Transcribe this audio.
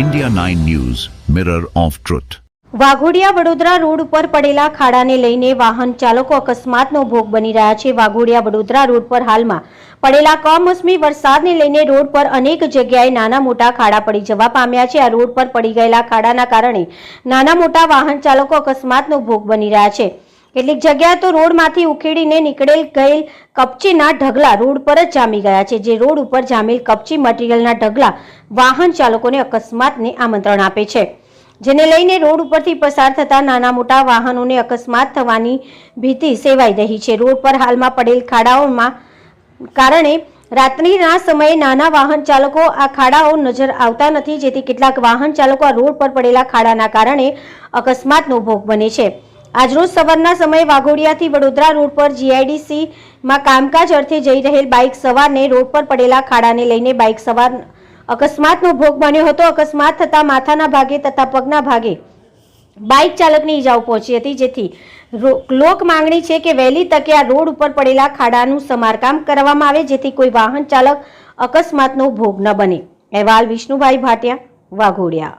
India 9 News, Mirror of Truth. Waghodia Vadodara road ઉપર પડેલા ખાડાને લઈને વાહન ચાલકો અકસ્માતનો ભોગ બની રહ્યા છે. વાઘોડિયા વડોદરા રોડ પર હાલમાં પડેલા કમોસમી વરસાદને લઈને રોડ પર અનેક જગ્યાએ નાના મોટા ખાડા પડી જવા પામ્યા છે. આ રોડ પર પડી ગયેલા ખાડાના કારણે નાના મોટા વાહન ચાલકો અકસ્માતનો ભોગ બની રહ્યા છે. કેટલીક જગ્યાએ તો રોડમાંથી ઉખેડીને નીકળેલ ગયેલ કપચીના ઢગલા રોડ પર જ જામી ગયા છે. જે રોડ ઉપર જામેલ કપચી મટીરિયલના ઢગલા વાહન ચાલકોને અકસ્માતને આમંત્રણ આપે છે. જેને લઈને રોડ ઉપરથી પસાર થતા નાના મોટા વાહનોને અકસ્માત થવાની ભીતિ સેવાઈ રહી છે. રોડ પર હાલમાં પડેલ ખાડાઓમાં કારણે રાત્રિના સમયે નાના વાહન ચાલકો આ ખાડાઓ નજર આવતા નથી. જેથી કેટલાક વાહન ચાલકો આ રોડ પર પડેલા ખાડાના કારણે અકસ્માતનો ભોગ બને છે. આજરોજ સવારના સમયે વાઘોડિયાથી વડોદરા રોડ પર જીઆઈડીસીમાં કામકાજ અર્થે જઈ રહેલ બાઇક સવારને રોડ પર પડેલા ખાડાને લઈને બાઇક સવાર અકસ્માતનો ભોગ બન્યો હતો. અકસ્માત થતા માથાના ભાગે તથા પગના ભાગે બાઇક ચાલકની ઈજાઓ પહોંચી હતી. જેથી લોક માંગણી છે કે વહેલી તકે આ રોડ ઉપર પડેલા ખાડાનું સમારકામ કરવામાં આવે, જેથી કોઈ વાહન ચાલક અકસ્માતનો ભોગ ન બને. અહેવાલ વિષ્ણુભાઈ ભાટિયા, વાઘોડિયા.